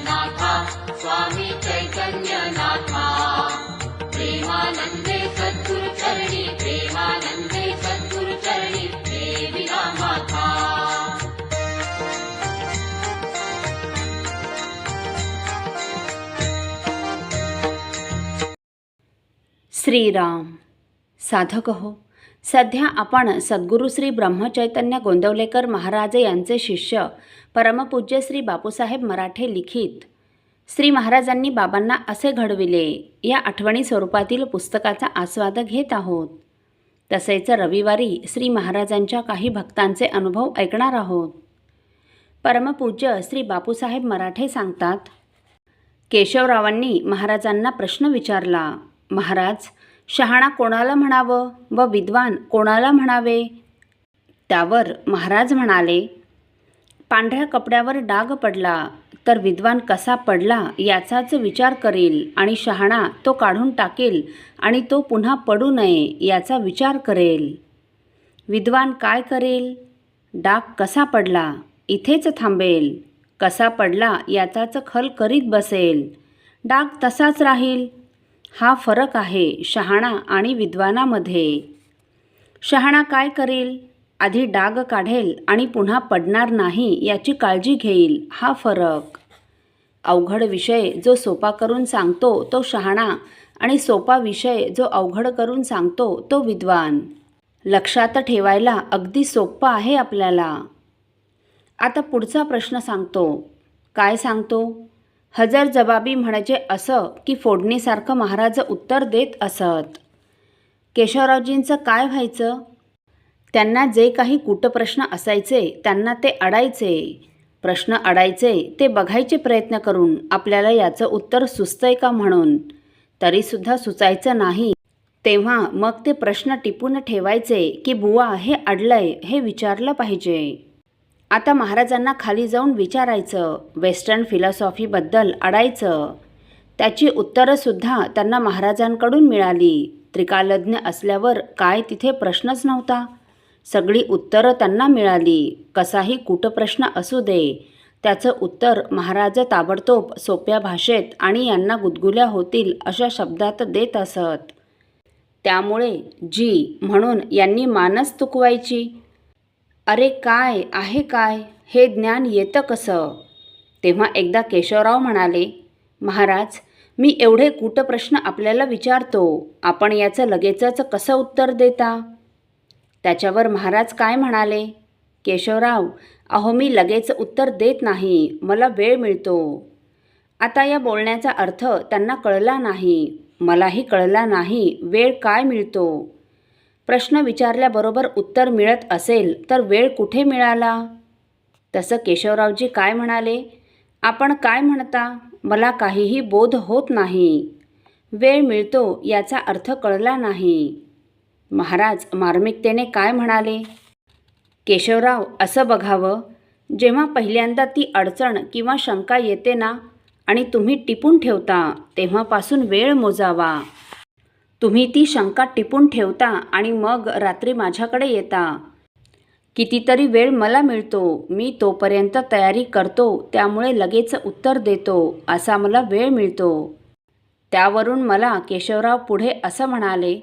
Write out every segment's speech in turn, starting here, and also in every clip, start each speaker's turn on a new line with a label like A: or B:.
A: जगन्नाथ स्वामी चैतन्यनाथा प्रेमानन्दे सद्गुरुचरणी प्रेमानन्दे सद्गुरुचरणी देवि रामाथा। श्रीराम साधकः सध्या आपण सद्गुरू श्री ब्रह्मचैतन्य गोंदवलेकर महाराज यांचे शिष्य परमपूज्य श्री बापूसाहेब मराठे लिखित. श्री महाराजांनी बाबांना असे घडविले या आठवणी स्वरूपातील पुस्तकाचा आस्वाद घेत आहोत. तसेच रविवारी श्री महाराजांच्या काही भक्तांचे अनुभव ऐकणार आहोत. परमपूज्य श्री बापूसाहेब मराठे सांगतात केशवरावांनी महाराजांना प्रश्न विचारला महाराज शहाणा कोणाला म्हणावं व विद्वान कोणाला म्हणावे? त्यावर महाराज म्हणाले पांढऱ्या कपड्यावर डाग पडला तर विद्वान कसा पडला याचाच विचार करेल आणि शहाणा तो काढून टाकेल आणि तो पुन्हा पडू नये याचा विचार करेल. विद्वान काय करेल? डाग कसा पडला? इथेच थांबेल. कसा पडला याचाच खल करीत बसेल. डाग तसाच राहील. हा फरक आहे शहाणा आणि विद्वानामध्ये. शहाणा काय करेल? आधी डाग काढेल आणि पुन्हा पडणार नाही याची काळजी घेईल हा फरक. अवघड विषय जो सोपा करून सांगतो तो शहाणा आणि सोपा विषय जो अवघड करून सांगतो तो विद्वान. लक्षात ठेवायला अगदी सोपं आहे आपल्याला. आता पुढचा प्रश्न सांगतो. काय सांगतो? हजर जबाबी म्हणजे असं की फोडणीसारखं महाराज उत्तर देत असत. केशवरावजींचं काय व्हायचं? त्यांना जे काही कूटप्रश्न असायचे त्यांना ते अडायचे. प्रश्न अडायचे ते बघायचे प्रयत्न करून आपल्याला याचं उत्तर सुचतंय का म्हणून? तरीसुद्धा सुचायचं नाही. तेव्हा मग ते प्रश्न टिपून ठेवायचे की बुवा हे अडलंय हे विचारलं पाहिजे. आता महाराजांना खाली जाऊन विचारायचं वेस्टर्न फिलॉसॉफीबद्दल अडायचं. त्याची उत्तरंसुद्धा त्यांना महाराजांकडून मिळाली. त्रिकालज्ञ असल्यावर काय तिथे प्रश्नच नव्हता. सगळी उत्तरं त्यांना मिळाली. कसाही कुटप्रश्न असू दे. त्याचं उत्तर महाराज ताबडतोब सोप्या भाषेत आणि यांना गुदगुल्या होतील अशा शब्दात देत असत. त्यामुळे जी म्हणून यांनी मानस तुकवायची. अरे काय? आहे काय? हे ज्ञान येतं कसं? तेव्हा एकदा केशवराव म्हणाले महाराज मी एवढे कूटप्रश्न आपल्याला विचारतो. आपण याचं लगेचच कसं उत्तर देता? त्याच्यावर महाराज काय म्हणाले केशवराव अहो मी लगेच उत्तर देत नाही. मला वेळ मिळतो. आता या बोलण्याचा अर्थ त्यांना कळला नाही. मलाही कळला नाही वेळ काय मिळतो? प्रश्न विचारल्याबरोबर उत्तर मिळत असेल तर वेळ कुठे मिळाला? तसं केशवरावजी काय म्हणाले? आपण काय म्हणता? मला काहीही बोध होत नाही. वेळ मिळतो याचा अर्थ कळला नाही. महाराज मार्मिकतेने काय म्हणाले? केशवराव असं बघावं. जेव्हा पहिल्यांदा ती अडचण किंवा शंका येते ना आणि तुम्ही टिपून ठेवता तेव्हापासून वेळ मोजावा. तुम्ही ती शंका टिपून ठेवता आणि मग रात्री माझ्याकडे येता. कितीतरी वेळ मला मिळतो. मी तोपर्यंत तयारी करतो त्यामुळे लगेच उत्तर देतो असा मला वेळ मिळतो. त्यावरून मला केशवराव पुढे असं म्हणाले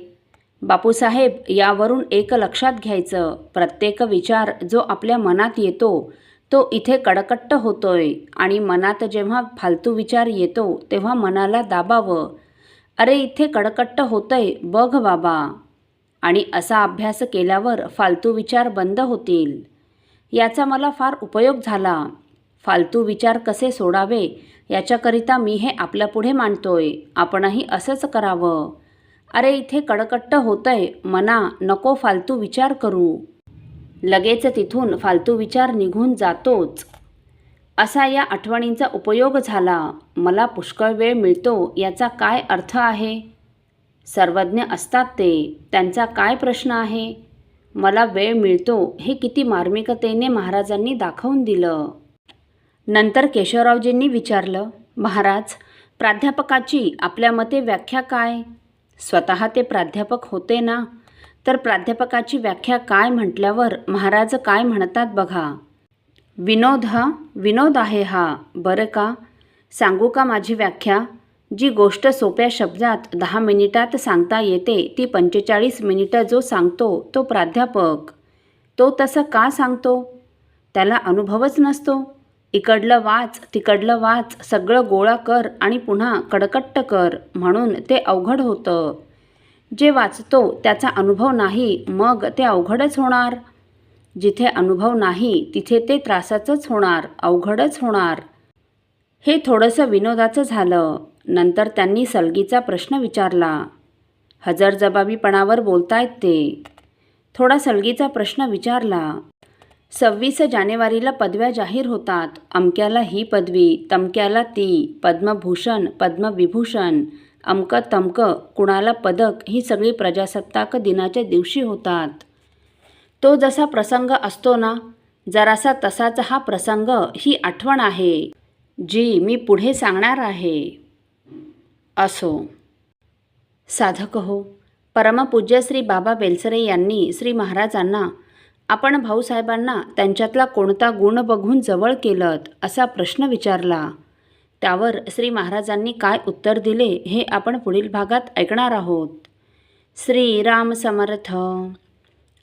A: बापूसाहेब यावरून एक लक्षात घ्यायचं. प्रत्येक विचार जो आपल्या मनात येतो तो इथे कडकट्ट होतोय आणि मनात जेव्हा फालतू विचार येतो तेव्हा मनाला दाबावं. अरे इथे कडकट्ट होतंय बघ बाबा. आणि असा अभ्यास केल्यावर फालतू विचार बंद होतील. याचा मला फार उपयोग झाला. फालतू विचार कसे सोडावे याच्याकरिता मी हे आपल्यापुढे मांडतोय. आपणही असंच करावं. अरे इथे कडकट्ट होतंय मना नको फालतू विचार करू. लगेच तिथून फालतू विचार निघून जातोच. असा या आठवणींचा उपयोग झाला. मला पुष्कळ वेळ मिळतो याचा काय अर्थ आहे? सर्वज्ञ असतात ते. त्यांचा काय प्रश्न आहे? मला वेळ मिळतो हे किती मार्मिकतेने महाराजांनी दाखवून दिलं. नंतर केशवरावजींनी विचारलं महाराज प्राध्यापकाची आपल्या मते व्याख्या काय? स्वतः ते प्राध्यापक होते ना? तर प्राध्यापकाची व्याख्या काय म्हटल्यावर महाराज काय म्हणतात बघा. विनोद हा विनोद आहे हा. बरं का? सांगू का माझी व्याख्या? जी गोष्ट सोप्या शब्दात दहा मिनिटात सांगता येते ती पंचेचाळीस मिनिटं जो सांगतो तो प्राध्यापक. तो तसं का सांगतो? त्याला अनुभवच नसतो. इकडलं वाच तिकडलं वाच सगळं गोळा कर आणि पुन्हा कडकट्ट कर म्हणून ते अवघड होतं. जे वाचतो त्याचा अनुभव नाही मग ते अवघडच होणार. जिथे अनुभव नाही तिथे ते त्रासाचंच होणार अवघडच होणार. हे थोडंसं विनोदाचं झालं. नंतर त्यांनी सलगीचा प्रश्न विचारला. हजरजबाबीपणावर बोलतायत ते. थोडा सलगीचा प्रश्न विचारला. सव्वीस जानेवारीला पदव्या जाहीर होतात. अमक्याला ही पदवी तमक्याला ती पद्मभूषण पद्मविभूषण अमकं तमकं कुणाला पदक ही सगळी प्रजासत्ताक दिनाच्या दिवशी होतात. तो जसा प्रसंग असतो ना जरासा तसाच हा प्रसंग ही आठवण आहे जी मी पुढे सांगणार आहे. असो. साधक हो परमपूज्य श्री बाबा बेलसरे यांनी श्री महाराजांना आपण भाऊसाहेबांना त्यांच्यातला कोणता गुण बघून जवळ केलं असा प्रश्न विचारला. त्यावर श्री महाराजांनी काय उत्तर दिले हे आपण पुढील भागात ऐकणार आहोत. श्री राम समर्थ.